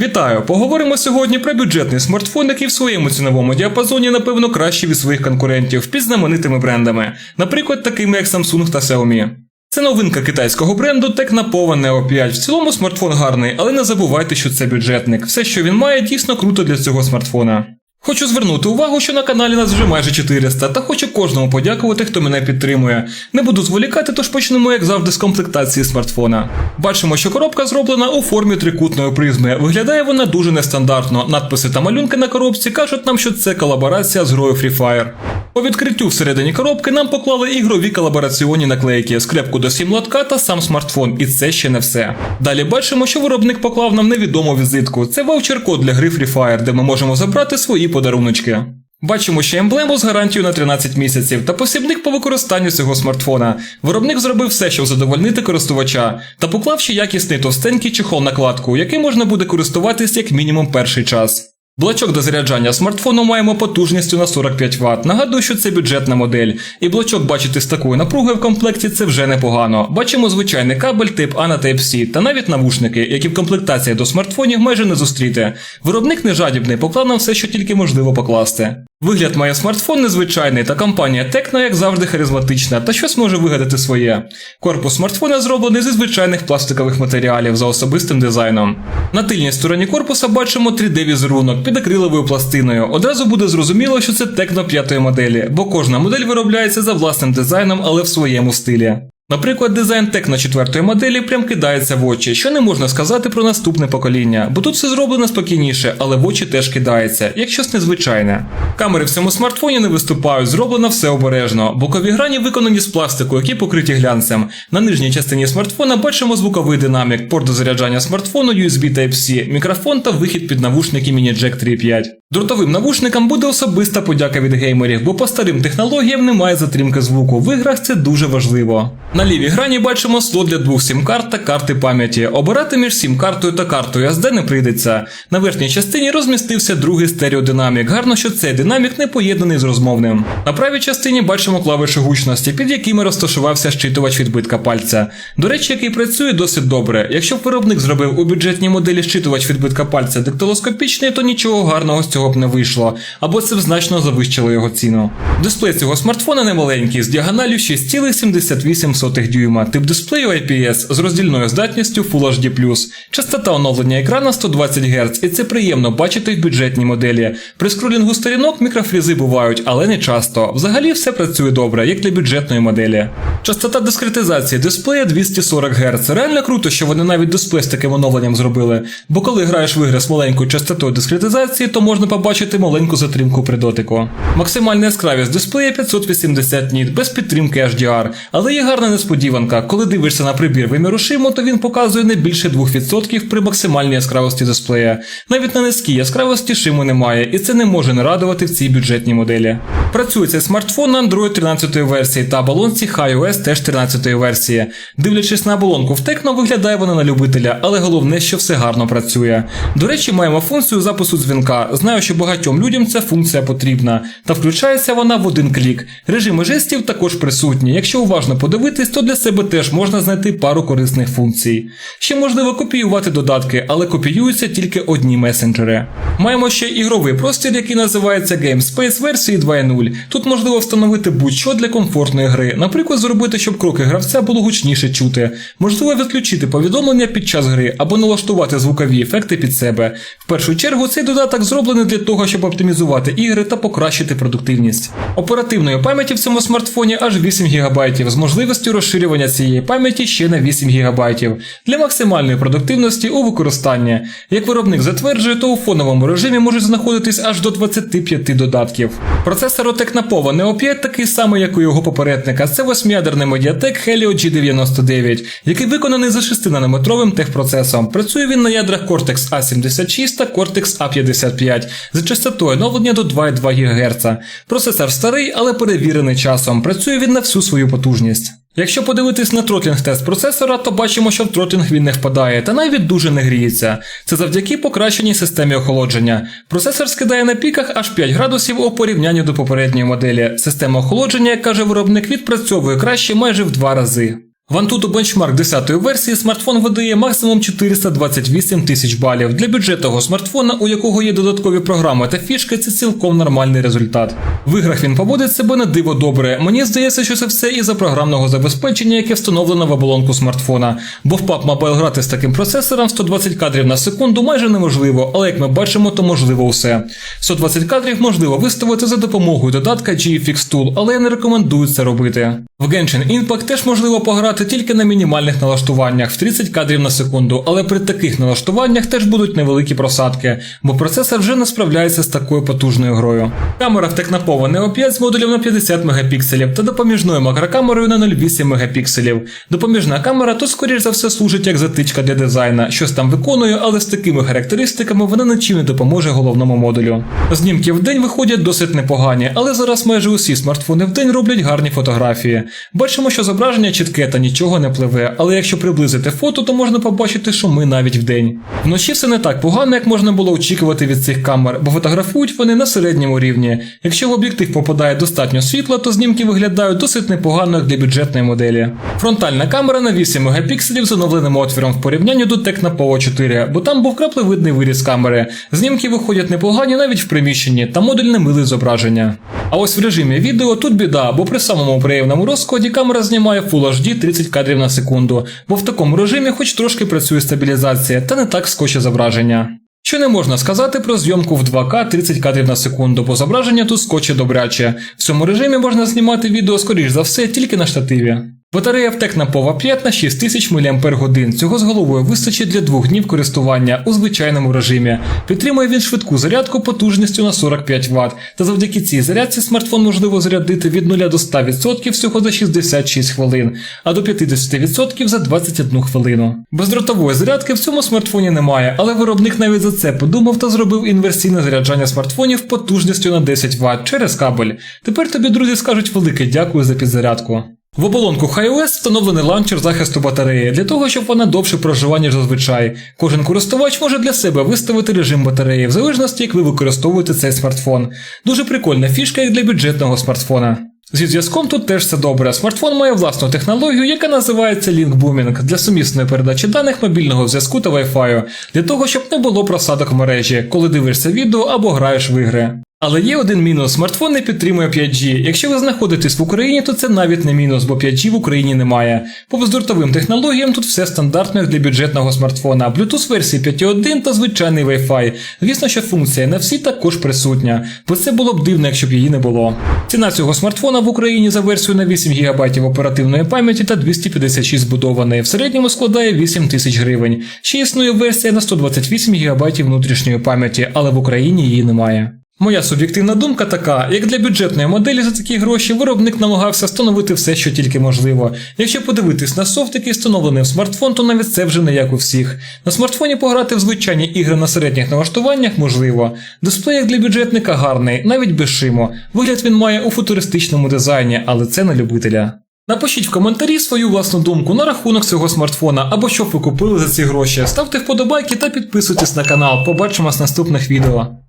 Вітаю! Поговоримо сьогодні про бюджетний смартфон, який в своєму ціновому діапазоні, напевно, кращий від своїх конкурентів під знаменитими брендами, наприклад, такими як Samsung та Xiaomi. Це новинка китайського бренду Tecno Pova Neo 5. В цілому смартфон гарний, але не забувайте, що це бюджетник. Все, що він має, дійсно круто для цього смартфона. Хочу звернути увагу, що на каналі нас вже майже 400, та хочу кожному подякувати, хто мене підтримує. Не буду зволікати, тож почнемо, як завжди, з комплектації смартфона. Бачимо, що коробка зроблена у формі трикутної призми. Виглядає вона дуже нестандартно. Надписи та малюнки на коробці кажуть нам, що це колаборація з грою Free Fire. По відкриттю всередині коробки нам поклали ігрові колабораціонні наклейки, скрепку до сім-лотка та сам смартфон, і це ще не все. Далі бачимо, що виробник поклав нам невідому візитку. Це ваучер-код для гри Free Fire, де ми можемо забрати свої подаруночки. Бачимо ще емблему з гарантією на 13 місяців та посібник по використанню цього смартфона. Виробник зробив все, щоб задовольнити користувача, та поклав ще якісний товстенький чехол накладку, який можна буде користуватись як мінімум перший час. Блочок до заряджання смартфону маємо потужністю на 45 Вт. Нагадую, що це бюджетна модель. І блочок бачити з такою напругою в комплекті це вже непогано. Бачимо звичайний кабель тип А на Type-C та навіть навушники, які в комплектації до смартфонів майже не зустріти. Виробник не жадібний, поклав нам все, що тільки можливо покласти. Вигляд має смартфон незвичайний, та компанія Tecno, як завжди, харизматична, та щось може вигадати своє. Корпус смартфона зроблений зі звичайних пластикових матеріалів за особистим дизайном. На тильній стороні корпуса бачимо 3D-візерунок під акриловою пластиною. Одразу буде зрозуміло, що це Tecno 5 моделі, бо кожна модель виробляється за власним дизайном, але в своєму стилі. Наприклад, дизайн Tecno 4 моделі прям кидається в очі, що не можна сказати про наступне покоління, бо тут все зроблено спокійніше, але в очі теж кидається, як щось незвичайне. Камери в цьому смартфоні не виступають, зроблено все обережно. Бокові грані виконані з пластику, які покриті глянцем. На нижній частині смартфона бачимо звуковий динамік, порт до заряджання смартфону USB Type-C, мікрофон та вихід під навушники Mini Jack 3.5. Дротовим навушникам буде особиста подяка від геймерів, бо по старим технологіям немає затримки звуку. В іграх це дуже важливо. На лівій грані бачимо слот для двох сім-карт та карти пам'яті. Обирати між сім-картою та картою SD не прийдеться. На верхній частині розмістився другий стереодинамік. Гарно, що цей динамік не поєднаний з розмовним. На правій частині бачимо клавиші гучності, під якими розташувався щитувач відбитка пальця. До речі, який працює досить добре. Якщо б виробник зробив у бюджетній моделі щитувач відбитка пальця дактилоскопічний, то нічого гарного з цього б не вийшло, або це б значно завищило його ціну. Дисплей цього смартфона немаленький, з діагоналю 6,78 дюйма, тип дисплею IPS з роздільною здатністю Full HD+, частота оновлення екрана 120 Гц, і це приємно бачити в бюджетній моделі. При скролінгу сторінок мікрофрізи бувають, але не часто. Взагалі все працює добре, як для бюджетної моделі. Частота дискретизації дисплея 240 Гц. Реально круто, що вони навіть дисплей з таким оновленням зробили. Бо коли граєш в ігри з маленькою частотою дискретизації, то можна побачити маленьку затримку при дотику. Максимальна яскравість дисплея 580 ніт без підтримки HDR, але є гарна несподіванка. Коли дивишся на прибір виміру шиму, то він показує не більше 2% при максимальній яскравості дисплея. Навіть на низькій яскравості шиму немає, і це не може не радувати в цій бюджетній моделі. Працює цей смартфон на Android 13 версії та оболонці HiOS теж 13 версії. Дивлячись на оболонку в Tecno, виглядає вона на любителя, але головне, що все гарно працює. До речі, маємо функцію запису дзвінка. Знаю, що багатьом людям ця функція потрібна, та включається вона в один клік. Режими жестів також присутні. Якщо уважно подивитись, то для себе теж можна знайти пару корисних функцій. Ще можливо копіювати додатки, але копіюються тільки одні месенджери. Маємо ще ігровий простір, який називається GameSpace версії 2.0. Тут можливо встановити будь-що для комфортної гри, наприклад, зробити, щоб кроки гравця було гучніше чути, можливо, відключити повідомлення під час гри або налаштувати звукові ефекти під себе. В першу чергу цей додаток зроблений для того, щоб оптимізувати ігри та покращити продуктивність. Оперативної пам'яті в цьому смартфоні аж 8 ГБ, з можливістю розширювання цієї пам'яті ще на 8 ГБ для максимальної продуктивності у використанні. Як виробник затверджує, то у фоновому режимі можуть знаходитись аж до 25 додатків. Процесор Tecno Pova Neo 5 такий самий, як у його попередника. Це восьмиядерний медіатек Helio G99, який виконаний за 6-нанометровим техпроцесом. Працює він на ядрах Cortex A76 та Cortex A55 за частотою оновлення до 2,2 ГГц. Процесор старий, але перевірений часом. Працює він на всю свою потужність. Якщо подивитись на тротлінг тест процесора, то бачимо, що в тротлінг він не впадає та навіть дуже не гріється. Це завдяки покращеній системі охолодження. Процесор скидає на піках аж 5 градусів у порівнянні до попередньої моделі. Система охолодження, як каже виробник, відпрацьовує краще майже в два рази. В Antutu Benchmark 10 версії смартфон видає максимум 428 тисяч балів. Для бюджетного смартфона, у якого є додаткові програми та фішки, це цілком нормальний результат. В іграх він поводить себе на диво добре. Мені здається, що це все із-за програмного забезпечення, яке встановлено в оболонку смартфона. Бо в PUBG Mobile грати з таким процесором 120 кадрів на секунду майже неможливо, але як ми бачимо, то можливо все. 120 кадрів можливо виставити за допомогою додатка GFX Tool, але я не рекомендую це робити. В Genshin Impact теж можливо пограти тільки на мінімальних налаштуваннях в 30 кадрів на секунду, але при таких налаштуваннях теж будуть невеликі просадки, бо процесор вже не справляється з такою потужною грою. Камера в Technopova Neo 5 з модулем на 50 мегапікселів та допоміжною макрокамерою на 0,8 мегапікселів. Допоміжна камера тут, скоріш за все, служить як затичка для дизайна, щось там виконує, але з такими характеристиками вона нічим не допоможе головному модулю. Знімки в день виходять досить непогані, але зараз майже усі смартфони в день роблять гарні фотографії. Бачимо, що зображення чітке та нічого не пливе, але якщо приблизити фото, то можна побачити, що ми навіть вдень. Вночі все не так погано, як можна було очікувати від цих камер, бо фотографують вони на середньому рівні. Якщо в об'єктив попадає достатньо світла, то знімки виглядають досить непогано як для бюджетної моделі. Фронтальна камера на 8 мегапікселів з оновленим отвіром в порівнянні до Tecno Povo 4, бо там був краплевидний виріз камери. Знімки виходять непогані навіть в приміщенні, та модуль не милий зображення. А ось в режимі відео тут біда, бо при самому приємному розкладі камера знімає Full HD 30 кадрів на секунду, бо в такому режимі хоч трошки працює стабілізація, та не так скоче зображення. Що не можна сказати про зйомку в 2К 30 кадрів на секунду, бо зображення тут скоче добряче. В цьому режимі можна знімати відео скоріш за все тільки на штативі. Батарея в Technopova 5 на 6000 мАч. Цього з головою вистачить для двох днів користування у звичайному режимі. Підтримує він швидку зарядку потужністю на 45 Вт, та завдяки цій зарядці смартфон можливо зарядити від 0 до 100% всього за 66 хвилин, а до 50% за 21 хвилину. Бездротової зарядки в цьому смартфоні немає, але виробник навіть за це подумав та зробив інверсійне заряджання смартфонів потужністю на 10 Вт через кабель. Тепер тобі друзі скажуть велике дякую за підзарядку. В оболонку HiOS встановлений ланчер захисту батареї для того, щоб вона довше прожила, ніж зазвичай. Кожен користувач може для себе виставити режим батареї в залежності, як ви використовуєте цей смартфон. Дуже прикольна фішка як для бюджетного смартфона. Зі зв'язком тут теж все добре. Смартфон має власну технологію, яка називається Link Booming для сумісної передачі даних мобільного зв'язку та Wi-Fi, для того, щоб не було просадок в мережі, коли дивишся відео або граєш в ігри. Але є один мінус: смартфон не підтримує 5G. Якщо ви знаходитесь в Україні, то це навіть не мінус, бо 5G в Україні немає. По бездротовим технологіям тут все стандартно як для бюджетного смартфона, Bluetooth версії 5.1 та звичайний Wi-Fi. Звісно, що функція на всі також присутня, бо це було б дивно, якщо б її не було. Ціна цього смартфона в Україні за версію на 8 ГБ оперативної пам'яті та 256 збудованої в середньому складає 8 тисяч гривень. Ще існує версія на 128 ГБ внутрішньої пам'яті, але в Україні її немає. Моя суб'єктивна думка така: як для бюджетної моделі за такі гроші виробник намагався встановити все, що тільки можливо. Якщо подивитись на софт, який встановлений в смартфон, то навіть це вже не як у всіх. На смартфоні пограти в звичайні ігри на середніх налаштуваннях можливо. Дисплей як для бюджетника гарний, навіть без шиму. Вигляд він має у футуристичному дизайні, але це на любителя. Напишіть в коментарі свою власну думку на рахунок цього смартфона або що ви купили за ці гроші. Ставте вподобайки та підписуйтесь на канал. Побачимось в наступних відео.